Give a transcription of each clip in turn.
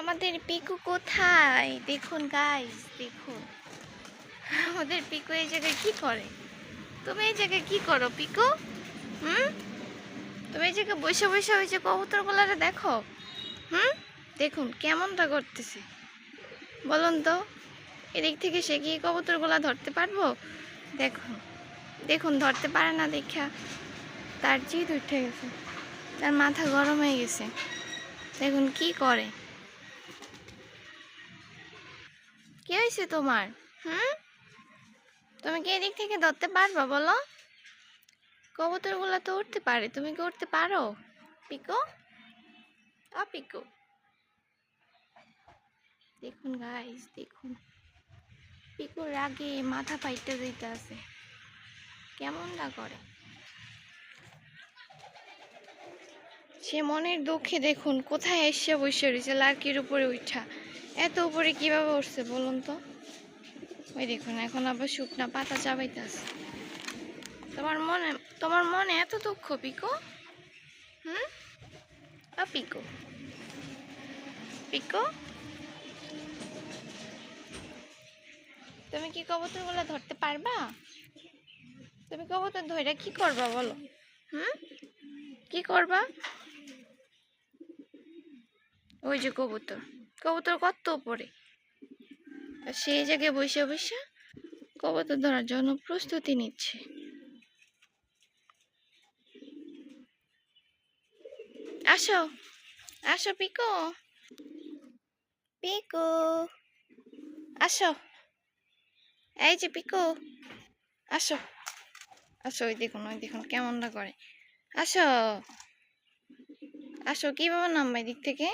আমাদের পিকু কোথায়? দেখুন গাইস দেখুন। আমাদের পিকু এই জায়গায় কি করে? তুমি এই জায়গায় কি করো, পিকু? হুম? তুমি এই জায়গায় বসে বসে ওই যে কবুতরগুলারে দেখো। হুম? দেখুন, কেমনটা করতেছে। বলুন তো, এদিক থেকে সে কি কবুতরগুলা ধরতে পারব? দেখুন দেখুন, ধরতে পারে না দেখা। তার জিদ উঠে গেছে। তার মাথা গরম হয়ে গেছে। দেখুন, কি করে? কি হয়েছে তোমার? হুম? তুমি কি এদিক থেকে ধরতে পারবা বলো? কবুতরগুলো তো উঠতে পারে, তুমি কি উঠতে পারো? পিকো? আ পিকো। দেখুন গাইস দেখুন। পিকুর রাগে মাথা পাইতে দিতে আছে, কেমনটা করে? সে মনের দুঃখে দেখুন, কোথায় এসে বসে রয়েছে লার্কির উপরে উঠা। এত উপরে কীভাবে উঠছে বলুন তো? ওই দেখুন, এখন আবার শুকনা পাতা চাবাইতেছে। তোমার মনে তোমার মনে এত দুঃখ, পিকো? হুম? পিকো। পিকো? তুমি কি কবুতরগুলো ধরতে পারবা? তুমি কবুতর ধরে কি করবা বলো? হুম? কি করবা? ওই যে কবুতর। কবুতর কত উপরে সেই জায়গায় বসে বসে কবুতর ধরার জন্য প্রস্তুতি নিচ্ছে। আসো আসো পিকো। পিকো। আসো। এই যে পিকো আসো। আসো ওই দেখুন ওই দেখুন কেমনটা করে? আসো। আসো কীভাবে নামবা এদিক থেকে?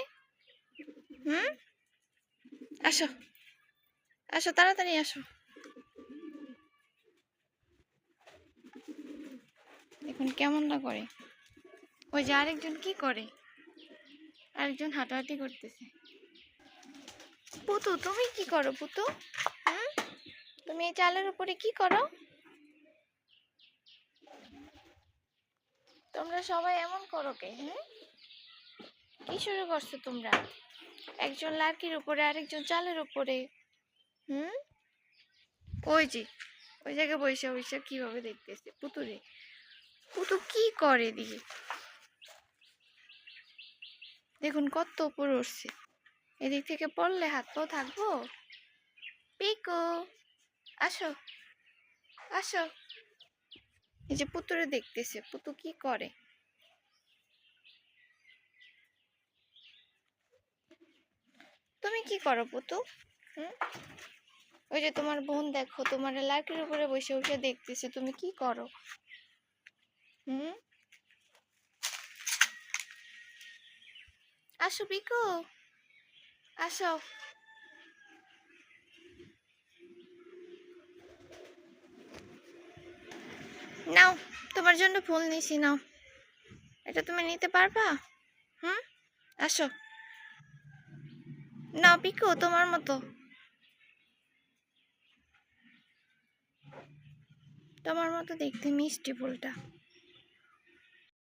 হুম? আসো। আসো, তাড়াতাড়ি আসো। দেখুন কেমনটা করে। ওই যে আরেকজন কি করে? আরেকজন হাঁটাহাঁটি করতেছে। পুতু, তুমি কি করো পুতু? হুম? তুমি এই চালের উপরে কি করো? তোমরা সবাই এমন করো কে হ্যাঁ কি শুরু করছ তোমরা? একজন লার্কির উপরে, আরেকজন চালের উপরে। হুম? ওই যে, ওই জায়গায় বসে বসে কীভাবে দেখতেছে? পুতুরে পুতু কি করে দিকে দেখুন কত উপর উঠছে। এদিক থেকে পড়লে হাত পাও থাকব? পিকো, আসো আসো। এই যে পুতুরে দেখতেছে, পুতু কি করে? কি করো পুতু হুম? ওই যে তোমার বোন দেখো, তোমার লার্কির উপরে বসে বসে দেখতেছে, তুমি কি করো? হুম? আসো পিকো, আসো। নাও, তোমার জন্য ফুল নিছি, নাও। এটা তুমি নিতে পারবা? হুম? আসো। নাও পিকো তোমার মতো। তোমার মতো দেখতে মিষ্টি ফুলটা।